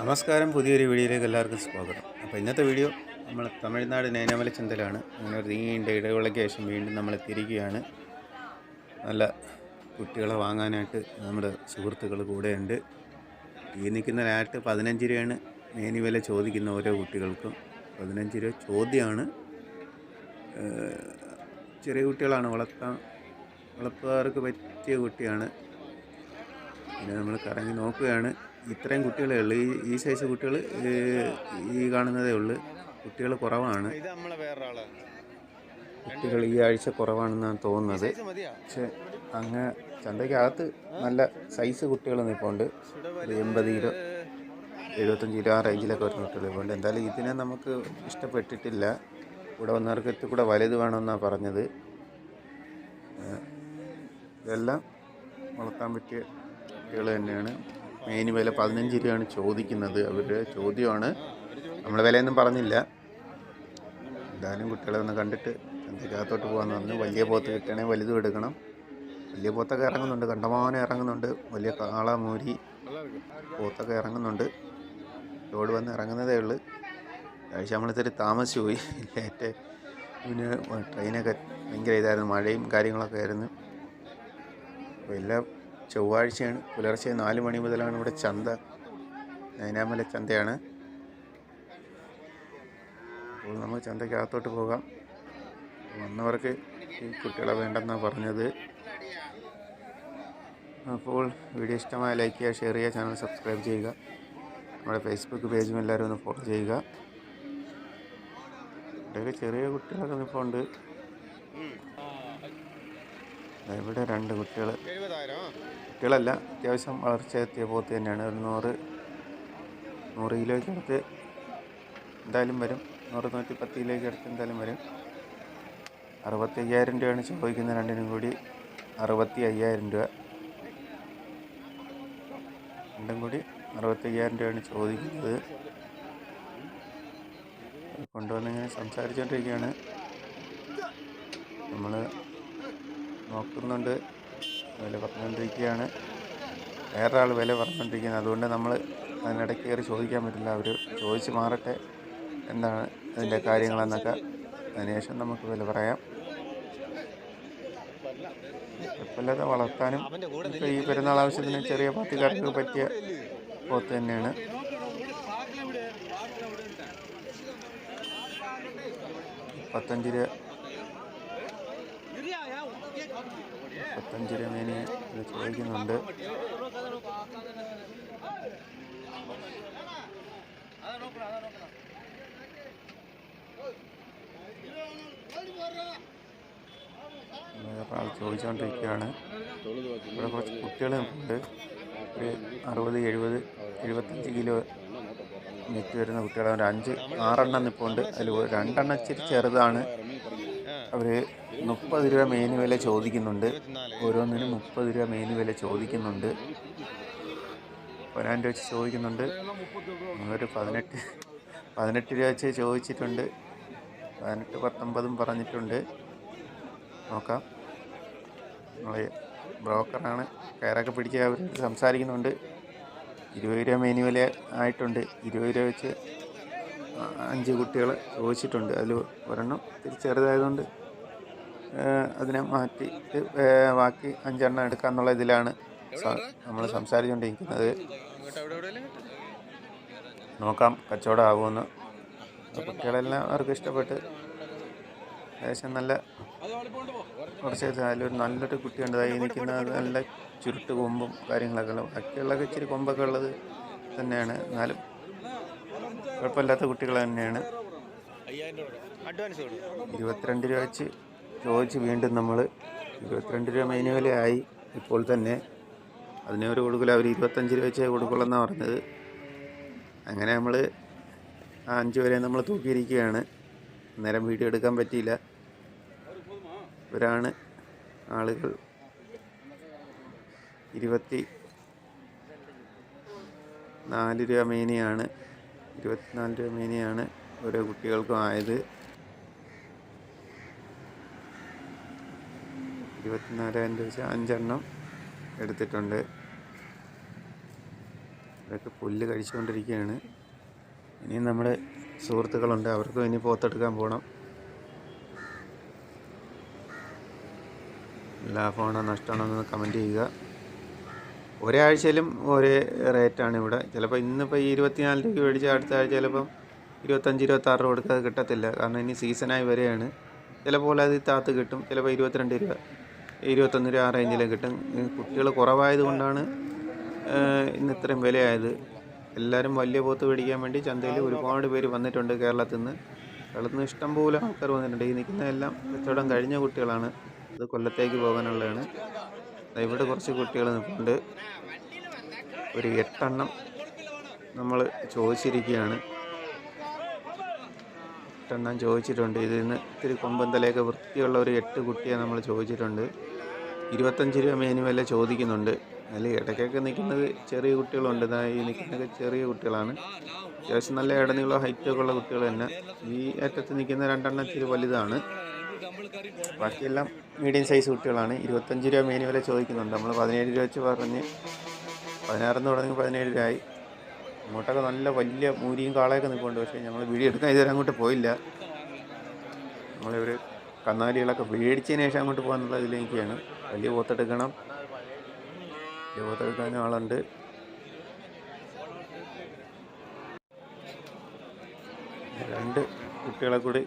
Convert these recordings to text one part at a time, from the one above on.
നമസ്കാരം. പുതിയൊരു വീഡിയോയിലേക്ക് എല്ലാവർക്കും സ്വാഗതം. അപ്പോൾ ഇന്നത്തെ വീഡിയോ നമ്മൾ തമിഴ്നാട് നൈനാമല ചന്തലാണ്. അങ്ങനെ ഒരു നീണ്ട ഇടവേളയ്ക്ക് ശേഷം വീണ്ടും നമ്മൾ എത്തിയിരിക്കുകയാണ്. നല്ല കുട്ടികളെ വാങ്ങാനായിട്ട് നമ്മുടെ സുഹൃത്തുക്കൾ കൂടെയുണ്ട്. ഈ നിൽക്കുന്ന ലാറ്റ് പതിനഞ്ച് രൂപയാണ് മേനി വില ചോദിക്കുന്ന ഓരോ കുട്ടികൾക്കും. പതിനഞ്ച് രൂപ ചോദ്യമാണ്. ചെറിയ കുട്ടികളാണ്. വളർത്താൻ വളർത്തുകാർക്ക് പറ്റിയ കുട്ടിയാണ്. പിന്നെ നമ്മൾ കറങ്ങി നോക്കുകയാണ്. ഇത്രയും കുട്ടികളേ ഉള്ളൂ. ഈ ഈ സൈസ് കുട്ടികൾ ഈ കാണുന്നതേ ഉള്ളൂ. കുട്ടികൾ കുറവാണ്. കുട്ടികൾ ഈ ആഴ്ച കുറവാണെന്നാണ് തോന്നുന്നത്. പക്ഷെ അങ്ങ് ചന്തയ്ക്കകത്ത് നല്ല സൈസ് കുട്ടികൾ നിൽപ്പുണ്ട് ഒരു എൺപത് കിലോ എഴുപത്തഞ്ച് കിലോ ആ റേഞ്ചിലൊക്കെ വരുന്ന കുട്ടികൾ നിൽപ്പുണ്ട് എന്തായാലും ഇതിനെ നമുക്ക് ഇഷ്ടപ്പെട്ടിട്ടില്ല. ഇവിടെ വന്നവർക്ക് ഇത്തിരി കൂടെ വലുത് വേണമെന്നാണ് പറഞ്ഞത്. ഇതെല്ലാം വളർത്താൻ പറ്റിയ കുട്ടികൾ തന്നെയാണ്. മെയിൻ വില പതിനഞ്ച് രൂപയാണ് ചോദിക്കുന്നത്. അവരുടെ ചോദ്യമാണ്. നമ്മൾ വിലയൊന്നും പറഞ്ഞില്ല. എന്തായാലും കുട്ടികളെ ഒന്ന് കണ്ടിട്ട് ചന്തയ്ക്കകത്തോട്ട് പോകാമെന്ന് പറഞ്ഞു. വലിയ പോത്ത് കിട്ടണേ വലുതും എടുക്കണം. വലിയ പോത്തൊക്കെ ഇറങ്ങുന്നുണ്ട്. കണ്ടമാനം ഇറങ്ങുന്നുണ്ട്. വലിയ കാള മൂരി പോത്തൊക്കെ ഇറങ്ങുന്നുണ്ട്. ലോഡ് വന്ന് ഇറങ്ങുന്നതേ ഉള്ളൂ. ആഴ്ച നമ്മളിത്തിരി താമസിച്ചു പോയി. ലേറ്റ് പിന്നെ ട്രെയിനൊക്കെ ഭയങ്കര ഇതായിരുന്നു. മഴയും കാര്യങ്ങളൊക്കെ ആയിരുന്നു. അപ്പോൾ എല്ലാ ചൊവ്വാഴ്ചയാണ്. പുലർച്ചെ നാല് മണി മുതലാണ് ഇവിടെ ചന്ത. നൈനാമല ചന്തയാണ്. അപ്പോൾ നമുക്ക് ചന്തയ്ക്കകത്തോട്ട് പോകാം. വന്നവർക്ക് ഈ കുട്ടികളെ വേണ്ടെന്നാണ് പറഞ്ഞത്. അപ്പോൾ വീഡിയോ ഇഷ്ടമായ ലൈക്ക് ചെയ്യുക ഷെയർ ചെയ്യുക ചാനൽ സബ്സ്ക്രൈബ് ചെയ്യുക. നമ്മുടെ ഫേസ്ബുക്ക് പേജും എല്ലാവരും ഒന്ന് ഫോളോ ചെയ്യുക. ഇവിടെയൊക്കെ ചെറിയ കുട്ടികളൊക്കെ ഇപ്പോൾ ഉണ്ട്. ഇവിടെ രണ്ട് കുട്ടികൾ കുട്ടികളല്ല അത്യാവശ്യം വളർച്ച എത്തിയ പോത്ത് തന്നെയാണ്. ഒരു നൂറ് നൂറ് കിലോയ്ക്ക് അടുത്ത് എന്തായാലും വരും. നൂറ് നൂറ്റി പത്ത് കിലോയ്ക്ക് അടുത്ത് എന്തായാലും വരും. അറുപത്തി അയ്യായിരം രൂപയാണ് ചോദിക്കുന്ന രണ്ടിനും കൂടി. അറുപത്തി അയ്യായിരം രൂപ. രണ്ടും കൂടി അറുപത്തി അയ്യായിരം രൂപയാണ് ചോദിക്കുന്നത്. കൊണ്ടുവന്നിങ്ങനെ സംസാരിച്ചുകൊണ്ടിരിക്കുകയാണ് നമ്മൾ നോക്കുന്നുണ്ട്. വില പറഞ്ഞുകൊണ്ടിരിക്കുകയാണ്. വേറെ ആൾ വില പറഞ്ഞുകൊണ്ടിരിക്കുന്നത് അതുകൊണ്ട് നമ്മൾ അതിനിടയ്ക്ക് കയറി ചോദിക്കാൻ പറ്റില്ല. അവർ ചോദിച്ച് മാറട്ടെ എന്താണ് അതിന്റെ കാര്യങ്ങളെന്നൊക്കെ. അതിനുശേഷം നമുക്ക് വില പറയാം. കുഴപ്പമില്ലാതെ വളർത്താനും ഇപ്പോൾ ഈ പെരുന്നാൾ ആവശ്യത്തിന് ചെറിയ പാർട്ടിക്കാർക്ക് പറ്റിയ പോത്ത് തന്നെയാണ്. പത്തഞ്ച് രൂപ മുപ്പത്തഞ്ച് രൂപ മേനി ഇത് ചോദിക്കുന്നുണ്ട്. ആൾ ചോദിച്ചുകൊണ്ടിരിക്കുകയാണ് ഇവിടെ കുറച്ച് കുട്ടികൾ ഉണ്ട് ഒരു അറുപത് എഴുപത് എഴുപത്തഞ്ച് കിലോ നെറ്റ് വരുന്ന കുട്ടികൾ ഒരു അഞ്ച് ആറെണ്ണം നിൽപ്പുണ്ട് അതിൽ രണ്ടെണ്ണം ഇച്ചിരി ചെറുതാണ്. അവർ മുപ്പത് രൂപ മെയിൻ വില ചോദിക്കുന്നുണ്ട്. ഓരോന്നിനും മുപ്പത് രൂപ മെയിൻ വില ചോദിക്കുന്നുണ്ട്. പതിനായിരം വെച്ച് ചോദിക്കുന്നുണ്ട്. നമ്മളൊരു പതിനെട്ട് പതിനെട്ട് രൂപ വെച്ച് ചോദിച്ചിട്ടുണ്ട്. പതിനെട്ട് പത്തൊമ്പതും പറഞ്ഞിട്ടുണ്ട്. നോക്കാം. നമ്മൾ ബ്രോക്കറാണ്. കയറൊക്കെ പിടിച്ച് അവർ സംസാരിക്കുന്നുണ്ട്. ഇരുപത് രൂപ മെയിൻ വില ആയിട്ടുണ്ട്. ഇരുപത് രൂപ വെച്ച് അഞ്ച് കുട്ടികൾ ചോദിച്ചിട്ടുണ്ട്. അതിൽ ഒരെണ്ണം ചെറുതായതുകൊണ്ട് അതിനെ മാറ്റി ബാക്കി അഞ്ചെണ്ണം എടുക്കാന്നുള്ള ഇതിലാണ് നമ്മൾ സംസാരിച്ചുകൊണ്ടിരിക്കുന്നത്. നോക്കാം കച്ചവടം ആകുമെന്ന് കുട്ടികളെല്ലാം അവർക്ക് ഇഷ്ടപ്പെട്ട് ഏകദേശം നല്ല കുറച്ച് അതിലൊരു നല്ലൊരു കുട്ടിയുണ്ട്. ഈ നിൽക്കുന്ന നല്ല ചുരുട്ട് കൊമ്പും കാര്യങ്ങളൊക്കെ ഉള്ളത് ബാക്കിയുള്ളതൊക്കെ ഇച്ചിരി കൊമ്പൊക്കെ ഉള്ളത് തന്നെയാണ്. എന്നാലും കുഴപ്പമില്ലാത്ത കുട്ടികൾ തന്നെയാണ്. ഇരുപത്തിരണ്ട് രൂപ വെച്ച് ചോദിച്ച് വീണ്ടും നമ്മൾ ഇരുപത്തിരണ്ട് രൂപ മൈന വിലയായി ഇപ്പോൾ തന്നെ. അതിനെ ഒരു കൊടുക്കില്ല അവർ ഇരുപത്തഞ്ച് രൂപ വെച്ചേ കൊടുക്കുള്ളെന്നാണ് പറഞ്ഞത്. അങ്ങനെ നമ്മൾ ആ അഞ്ച് വരെ നമ്മൾ തൂക്കിയിരിക്കുകയാണ്. അന്നേരം വീഡിയോ എടുക്കാൻ പറ്റിയില്ല. ഇവരാണ് ആളുകൾ. ഇരുപത്തി നാല് രൂപ മേനിയാണ് ഇരുപത്തിനാല് രൂപ മേനിയാണ് ഓരോ കുട്ടികൾക്കും ആയത്. ഇരുപത്തിനാലായിരം രൂപ അഞ്ചെണ്ണം എടുത്തിട്ടുണ്ട്. ഇതൊക്കെ പുല്ല് കഴിച്ചുകൊണ്ടിരിക്കുകയാണ് ഇനിയും നമ്മുടെ സുഹൃത്തുക്കളുണ്ട്. അവർക്കും ഇനി പോത്തെടുക്കാൻ പോകണം ലാഭമാണോ നഷ്ടമാണോ എന്ന് കമന്റ് ചെയ്യുക. ഒരാഴ്ചയിലും ഒരേ റേറ്റാണ് ഇവിടെ. ചിലപ്പോൾ ഇന്നിപ്പോൾ ഈ ഇരുപത്തിനാല് രൂപ മേടിച്ച അടുത്ത ആഴ്ച ചിലപ്പം ഇരുപത്തഞ്ച് ഇരുപത്താറ് രൂപ കൊടുക്കാതെ കിട്ടത്തില്ല. കാരണം ഇനി സീസണായി വരെയാണ് ചിലപ്പോൾ അത് താത്ത് കിട്ടും. ചിലപ്പോൾ ഇരുപത്തിരണ്ട് രൂപ. ഇരുപത്തൊന്ന് രൂപ ആ റേഞ്ചിലും കിട്ടും. കുട്ടികൾ കുറവായതുകൊണ്ടാണ് ഇന്ന് ഇത്രയും വിലയായത്. എല്ലാവരും വലിയ പോത്ത് മേടിക്കാൻ വേണ്ടി ചന്തയിൽ ഒരുപാട് പേര് വന്നിട്ടുണ്ട് കേരളത്തിൽ നിന്ന്. കേരളത്തിൽ നിന്ന് ഇഷ്ടംപോലെ ആൾക്കാർ വന്നിട്ടുണ്ട്. ഈ നിൽക്കുന്ന എല്ലാം കച്ചവടം കഴിഞ്ഞ കുട്ടികളാണ്. ഇത് കൊല്ലത്തേക്ക് പോകാനുള്ളതാണ്. ഇവിടെ കുറച്ച് കുട്ടികൾ നിൽപ്പുണ്ട്. ഒരു എട്ടെണ്ണം നമ്മൾ ചോദിച്ചിരിക്കുകയാണ്. എട്ടെണ്ണം ചോദിച്ചിട്ടുണ്ട്. ഇതിൽ നിന്ന് ഇത്തിരി കൊമ്പന്തലേക്ക് വൃത്തിയുള്ള ഒരു എട്ട് കുട്ടിയെ നമ്മൾ ചോദിച്ചിട്ടുണ്ട്. ഇരുപത്തഞ്ച് രൂപ മേനു വില ചോദിക്കുന്നുണ്ട്. അതിൽ ഇടയ്ക്കൊക്കെ നിൽക്കുന്നത് ചെറിയ കുട്ടികളുണ്ട്. ഈ നിൽക്കുന്നതൊക്കെ ചെറിയ കുട്ടികളാണ്. അത്യാവശ്യം നല്ല ഇടനീളം ഹൈറ്റൊക്കെ ഉള്ള കുട്ടികൾ തന്നെ. ഈ അറ്റത്ത് നിൽക്കുന്ന രണ്ടെണ്ണം ഇച്ചിരി വലുതാണ്. ബാക്കിയെല്ലാം മീഡിയം സൈസ് കുട്ടികളാണ്. ഇരുപത്തഞ്ച് രൂപ മേനു വില ചോദിക്കുന്നുണ്ട്. നമ്മൾ പതിനേഴ് രൂപ വെച്ച് പറഞ്ഞ് പതിനാറിന്ന് തുടങ്ങി പതിനേഴ് രൂപയായി. അങ്ങോട്ടൊക്കെ നല്ല വലിയ മൂരിയും കാളയൊക്കെ നിൽപ്പുണ്ട്. പക്ഷേ ഞങ്ങൾ വീഡിയോ എടുക്കാൻ ഇതുവരെ അങ്ങോട്ട് പോയില്ല. നമ്മളിവർ കന്നാലികളൊക്കെ മേടിച്ചതിന് ശേഷം അങ്ങോട്ട് പോകാനുള്ള ഇതിലേക്കാണ് വലിയ പോത്തെടുക്കണം വലിയ പോത്തെടുക്കാൻ ആളുണ്ട്. രണ്ട് കുട്ടികളെ കൂടി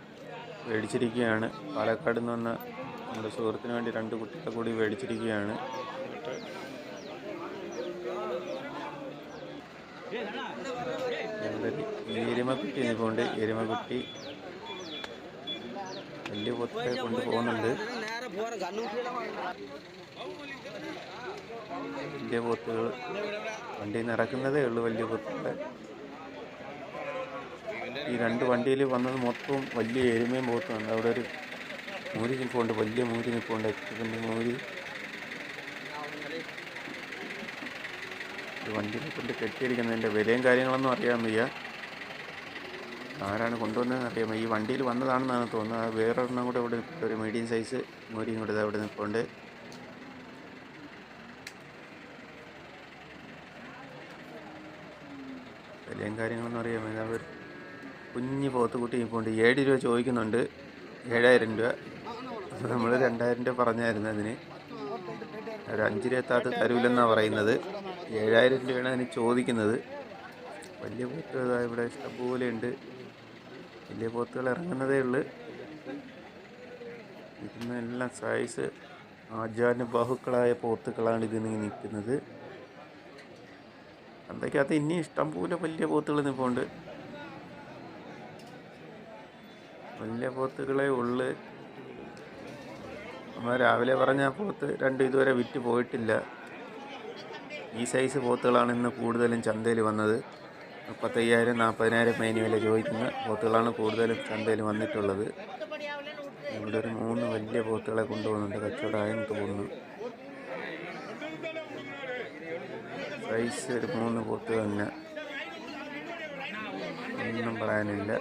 മേടിച്ചിരിക്കുകയാണ്. പാലക്കാട് നിന്ന് വന്ന നമ്മുടെ സുഹൃത്തിന് വേണ്ടി രണ്ട് കുട്ടികളെ കൂടി മേടിച്ചിരിക്കുകയാണ്. എരുമക്കുട്ടി നിൽപ്പുണ്ട് എരുമക്കുട്ടി വലിയ പൊത്തെ കൊണ്ട് പോകുന്നുണ്ട്. വലിയ പൊത്തുകൾ വണ്ടിയിൽ നിന്ന് ഇറക്കുന്നതേ ഉള്ളൂ വലിയ പൊത്തുകളെ ഈ രണ്ട് വണ്ടിയിൽ വന്നത് മൊത്തവും വലിയ എരുമയും പോത്തുണ്ട് അവിടെ ഒരു മൂരി നിൽപ്പുണ്ട്. വലിയ മൂരി നിൽപ്പുണ്ട്. എക്സ്പെന്റ് മൂരി. വണ്ടിയെ കൊണ്ട് കെട്ടിയിരിക്കുന്നതിന്റെ വിലയും കാര്യങ്ങളൊന്നും അറിയാൻ വയ്യ. ആരാണ് കൊണ്ടുവന്നതെന്ന് അറിയാമോ? ഈ വണ്ടിയിൽ വന്നതാണെന്നാണ് തോന്നുന്നത്. വേറൊരെണ്ണം കൂടെ ഇവിടെ ഒരു മീഡിയം സൈസ് മൂരിയും കൂടെ അവിടെ നിൽപ്പുണ്ട്. വിലയും കാര്യങ്ങളൊന്നും അറിയാമോ? ഇതാ അവർ കുഞ്ഞ് പോത്തുകുട്ടി നിൽപ്പുണ്ട്. ഏഴ് രൂപ ചോദിക്കുന്നുണ്ട്. ഏഴായിരം രൂപ. നമ്മൾ രണ്ടായിരം രൂപ പറഞ്ഞായിരുന്നു അതിന്. ഒരു അഞ്ച് രൂപ എത്താത്ത തരൂലെന്നാണ് പറയുന്നത്. ഏഴായിരം രൂപയാണ് അതിന് ചോദിക്കുന്നത്. വലിയ പോത്ത് ഇവിടെ ഇഷ്ടംപോലെ ഉണ്ട്. വലിയ പോത്തുകൾ ഇറങ്ങുന്നതേ ഉള്ളു. എല്ലാം സൈസ് ആജാന ബാഹുക്കളായ പോത്തുകളാണ് ഇതിന് നിൽക്കുന്നത്. ചന്തയ്ക്കകത്ത് ഇനി ഇഷ്ടംപോലെ വലിയ പോത്തുകൾ നിൽപ്പുണ്ട് വലിയ പോത്തുകളെ ഉള്ളു. നമ്മൾ രാവിലെ പറഞ്ഞ പോത്ത് രണ്ടും ഇതുവരെ വിറ്റ് പോയിട്ടില്ല. ഈ സൈസ് പോത്തുകളാണ് ഇന്ന് കൂടുതലും ചന്തയിൽ വന്നത്. മുപ്പത്തയ്യായിരം നാൽപ്പതിനായിരം മേനി വില ചോദിക്കുന്ന പോത്തുകളാണ് കൂടുതലും ചന്തയിൽ വന്നിട്ടുള്ളത്. ഇവിടെ ഒരു മൂന്ന് വലിയ പോത്തുകളെ കൊണ്ടുപോകുന്നുണ്ട്. കച്ചവടമായെന്ന് തോന്നുന്നു. സൈസ് ഒരു മൂന്ന് പോത്ത് തന്നെ ഒന്നും പറയാനില്ല.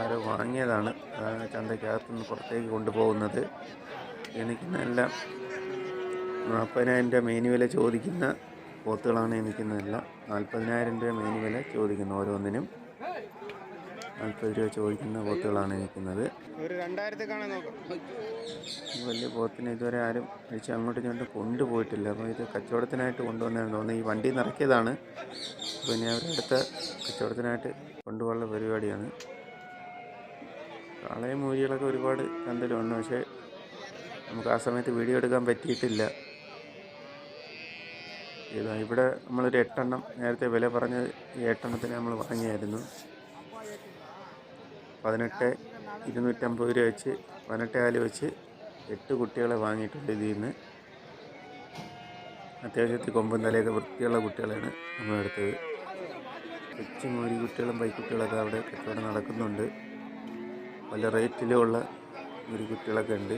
ആരോ വാങ്ങിയതാണ്. അതാണ് ചന്തയ്ക്കകത്തുനിന്ന് പുറത്തേക്ക് കൊണ്ടുപോകുന്നത്. എനിക്ക് നല്ല നാൽപ്പതിനായിരം രൂപ മെയിൻ വില ചോദിക്കുന്ന പോത്തുകളാണ് നല്ല നാൽപ്പതിനായിരം രൂപ മെയിൻ വില ചോദിക്കുന്നു ഓരോന്നിനും. നാൽപ്പത് രൂപ ചോദിക്കുന്ന പോത്തുകളാണ് നിൽക്കുന്നത്. വലിയ പോത്തിനെ ഇതുവരെ ആരും അഴിച്ച് അങ്ങോട്ടും ഇങ്ങോട്ടും കൊണ്ടുപോയിട്ടില്ല. അപ്പോൾ ഇത് കച്ചവടത്തിനായിട്ട് കൊണ്ടുവന്നതാണ് തോന്നുന്നു ഈ വണ്ടി നിറക്കിയതാണ്. പിന്നെ അവരടുത്ത കച്ചവടത്തിനായിട്ട് കൊണ്ടുപോകാനുള്ള പരിപാടിയാണ്. കാളയും മൂരികളൊക്കെ ഒരുപാട് ചന്തയിൽ വന്നു പക്ഷേ നമുക്ക് ആ സമയത്ത് വീഡിയോ എടുക്കാൻ പറ്റിയിട്ടില്ല. ഇതാ ഇവിടെ നമ്മളൊരു എട്ടെണ്ണം നേരത്തെ വില പറഞ്ഞ ഈ എട്ടെണ്ണത്തിന് നമ്മൾ വാങ്ങിയായിരുന്നു. പതിനെട്ട് ഇരുന്നൂറ്റമ്പത് രൂപ വെച്ച് പതിനെട്ട് കാൽ വെച്ച് എട്ട് കുട്ടികളെ വാങ്ങിയിട്ടുണ്ട് ഇതിൽ നിന്ന്. അത്യാവശ്യത്തിൽ കൊമ്പും തലയൊക്കെ വൃത്തിയുള്ള കുട്ടികളാണ് നമ്മളെടുത്തത് കൊച്ചു മൂരി കുട്ടികളും പൈക്കുട്ടികളൊക്കെ അവിടെ കച്ചവടം നടക്കുന്നുണ്ട്. പല റേറ്റിലുമുള്ള ഒരു കുട്ടികളൊക്കെ ഉണ്ട്.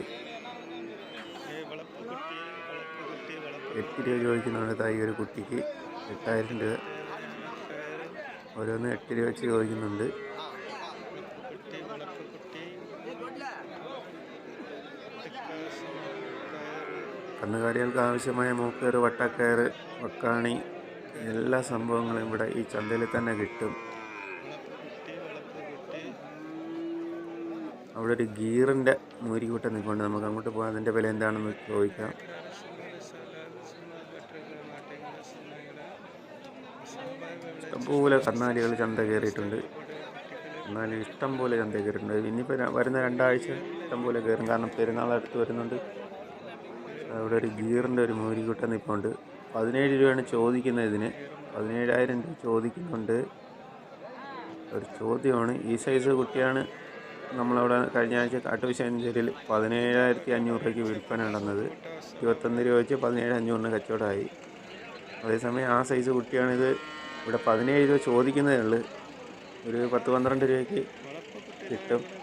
എട്ട് രൂപ ചോദിക്കുന്നുണ്ട് തായി ഒരു കുട്ടിക്ക്. എട്ടായിരം രൂപ. ഓരോന്ന് എട്ട് രൂപ വെച്ച് ചോദിക്കുന്നുണ്ട്. കന്നുകാലികൾക്ക് ആവശ്യമായ മൂക്കേറ് വട്ടക്കയറ് വക്കാണി എല്ലാ സംഭവങ്ങളും ഇവിടെ ഈ ചന്തയിൽ തന്നെ കിട്ടും. അവിടെ ഒരു ഗീറിന്റെ മൂരിക്കൂട്ടം നിൽക്കുന്നുണ്ട് നമുക്ക് അങ്ങോട്ട് പോകാൻ അതിന്റെ വില എന്താണെന്ന് ചോദിക്കാം. ഇഷ്ടംപോലെ കന്നാലികൾ ചന്ത കയറിയിട്ടുണ്ട്. കന്നാലി ഇഷ്ടംപോലെ ചന്ത കയറിയിട്ടുണ്ട്. ഇനിയിപ്പോൾ വരുന്ന രണ്ടാഴ്ച ഇഷ്ടംപോലെ കയറും. കാരണം പെരുന്നാൾ അടുത്ത് വരുന്നുണ്ട്. അവിടെ ഒരു ഗീറിന്റെ ഒരു മൂരിക്കുട്ട നിൽപ്പുണ്ട് പതിനേഴ് രൂപയാണ് ചോദിക്കുന്നത് ഇതിന്. പതിനേഴായിരം രൂപ ചോദിക്കുന്നുണ്ട്. ഒരു ചോദ്യമാണ്. ഈ സൈസ് കുട്ടിയാണ് നമ്മളവിടെ കഴിഞ്ഞ ആഴ്ച കാട്ടുവിശാഞ്ചേരിയിൽ പതിനേഴായിരത്തി അഞ്ഞൂറ് രൂപയ്ക്ക് വിൽപ്പന നടന്നത്. ഇരുപത്തൊന്ന് രൂപ വെച്ച് പതിനേഴ് അഞ്ഞൂറിന് കച്ചവടമായി. അതേസമയം ആ സൈസ് കുട്ടിയാണിത്. ഇവിടെ പതിനേഴ് രൂപ ചോദിക്കുന്നതേ ഉള്ളൂ. ഒരു പത്ത് പന്ത്രണ്ട് രൂപയ്ക്ക് കിട്ടും.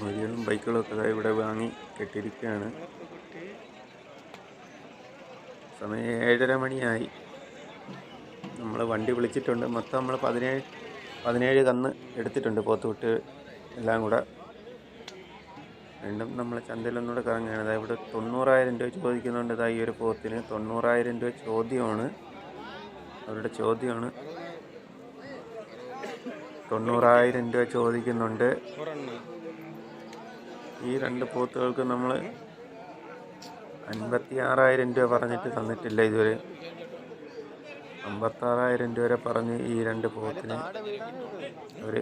മൊഴികളും ബൈക്കുകളും ഒക്കെ ഇവിടെ വാങ്ങി കെട്ടിയിരിക്കുകയാണ്. സമയം ഏഴര മണിയായി. നമ്മൾ വണ്ടി വിളിച്ചിട്ടുണ്ട്. മൊത്തം നമ്മൾ പതിനേഴ് പതിനേഴ് കന്ന് എടുത്തിട്ടുണ്ട് പോത്തുവിട്ട് എല്ലാം കൂടെ. വീണ്ടും നമ്മൾ ചന്തയിലൊന്നുകൂടെ കറങ്ങുകയാണ്. അതായത് ഇവിടെ തൊണ്ണൂറായിരം രൂപ ചോദിക്കുന്നുണ്ട്. ഇതാ ഈ ഒരു പോത്തിന് തൊണ്ണൂറായിരം രൂപ ചോദ്യമാണ്. അവരുടെ ചോദ്യമാണ്. തൊണ്ണൂറായിരം രൂപ ചോദിക്കുന്നുണ്ട്. ഈ രണ്ട് പോത്തുകൾക്ക് നമ്മൾ അൻപത്തി ആറായിരം രൂപ പറഞ്ഞിട്ട് തന്നിട്ടില്ല ഇതുവരെ. അമ്പത്താറായിരം രൂപ വരെ പറഞ്ഞ് ഈ രണ്ട് പോത്തിന് അവർ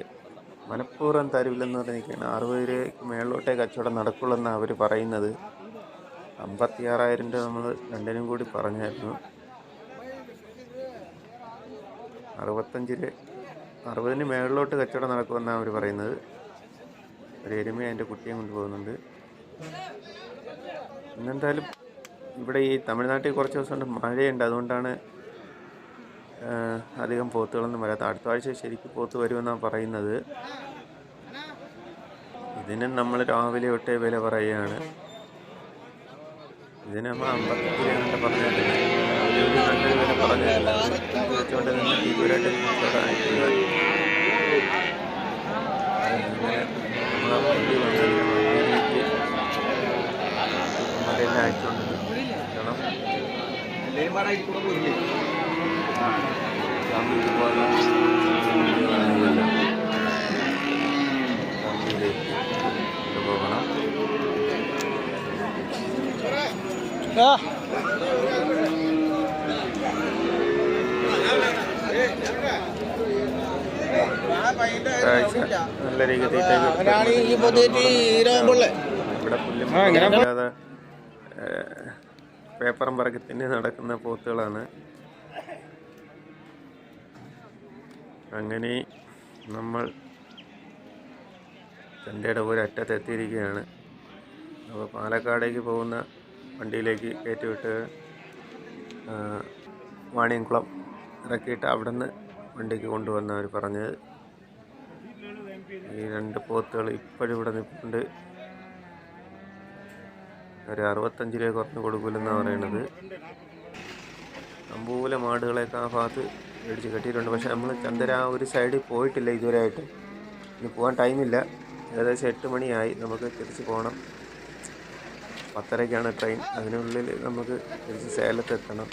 മനഃപൂർവം തരില്ലെന്ന് പറഞ്ഞിരിക്കുകയാണ് അറുപത് രൂപയ്ക്ക് മേളിലോട്ടേ കച്ചവടം നടക്കുള്ളൂ അവർ പറയുന്നത്. അമ്പത്തി ആറായിരം രൂപ നമ്മൾ രണ്ടിനും കൂടി പറഞ്ഞായിരുന്നു. അറുപത്തഞ്ച് രൂപ അറുപതിന് മേളിലോട്ട് കച്ചവടം നടക്കുമെന്നാണ് അവർ പറയുന്നത്. ഒരു എരുമ എന്റെ കുട്ടിയെ കൊണ്ടുപോകുന്നുണ്ട്. ഇന്നെന്തായാലും ഇവിടെ ഈ തമിഴ്നാട്ടിൽ കുറച്ച് ദിവസം കൊണ്ട് മഴയുണ്ട്. അതുകൊണ്ടാണ് അധികം പോത്തുകളൊന്നും വരാത്ത അടുത്ത ആഴ്ച ശരിക്കും പോത്ത് വരുമെന്നാണ് പറയുന്നത്. ഇതിന് നമ്മൾ രാവിലെ തൊട്ടേ വില പറയുകയാണ്. ഇതിന് നമ്മൾ അമ്പത്തി കണ്ട് പറഞ്ഞിട്ടില്ല നല്ലൊരു വില പറഞ്ഞിട്ടില്ല കച്ചവടമായിട്ടില്ല അങ്ങനെ നമ്മളെ വണ്ടി വന്നത് വണ്ടിയിലേക്ക് അതെല്ലാം അയച്ചുകൊണ്ട് കാരണം സ്വാമി ഇതുപോലെ വണ്ടികളാണെങ്കിലല്ല സ്വാമിയിലേക്ക് ആ നല്ല രീതിയിൽ തീറ്റയൊക്കെ ഇവിടെ പുല്ലും പേപ്പറും പറക്കി തന്നെ നടക്കുന്ന പോത്തുകളാണ്. അങ്ങനെ നമ്മൾ ചന്തയുടെ ഒരു അറ്റത്തെത്തിയിരിക്കുകയാണ് അപ്പോൾ പാലക്കാടേക്ക് പോകുന്ന വണ്ടിയിലേക്ക് കയറ്റിവിട്ട് വാണിയംകുളം ഇറക്കിയിട്ട് അവിടെ നിന്ന് വണ്ടിക്ക് കൊണ്ടുവന്ന അവർ പറഞ്ഞത്. ഈ രണ്ട് പോത്തുകൾ ഇപ്പോഴും ഇവിടെ നിൽപ്പുണ്ട്. ഒരു അറുപത്തഞ്ച് രൂപ കുറഞ്ഞ് കൊടുക്കില്ലെന്നാണ് പറയണത്. അമ്പൂല മാടുകളെയൊക്കെ ആ ഭാഗത്ത് മേടിച്ച് കെട്ടിയിട്ടുണ്ട്. പക്ഷെ നമ്മൾ ചന്ദര ആ ഒരു സൈഡിൽ പോയിട്ടില്ല ഇതുവരെ ആയിട്ട് ഇനി പോകാൻ ടൈമില്ല ഏകദേശം എട്ട് മണിയായി. നമുക്ക് തിരിച്ച് പോകണം പത്തരയ്ക്കാണ് ട്രെയിൻ അതിനുള്ളിൽ നമുക്ക് തിരിച്ച് സേലത്തെത്തണം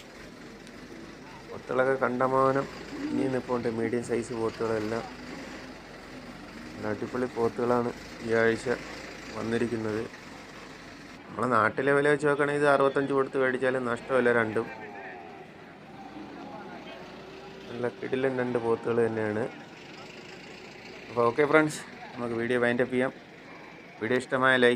പോത്തുകളൊക്കെ കണ്ടമാനം ഇനി നിൽപ്പുണ്ട് മീഡിയം സൈസ് പോത്തുകളെല്ലാം. അടിപൊളി പോത്തുകളാണ് ഈ ആഴ്ച വന്നിരിക്കുന്നത്. നമ്മളെ നാട്ടിലെ വില വെച്ച് നോക്കുകയാണെങ്കിൽ ഇത് അറുപത്തഞ്ച് കൊടുത്ത് മേടിച്ചാലും നഷ്ടമല്ല രണ്ടും. നല്ല കിടിലും രണ്ട് പോത്തുകൾ തന്നെയാണ്. അപ്പോൾ ഓക്കെ ഫ്രണ്ട്സ് നമുക്ക് വീഡിയോ വൈൻഡപ്പ് ചെയ്യാം. വീഡിയോ ഇഷ്ടമായ ലൈക്ക്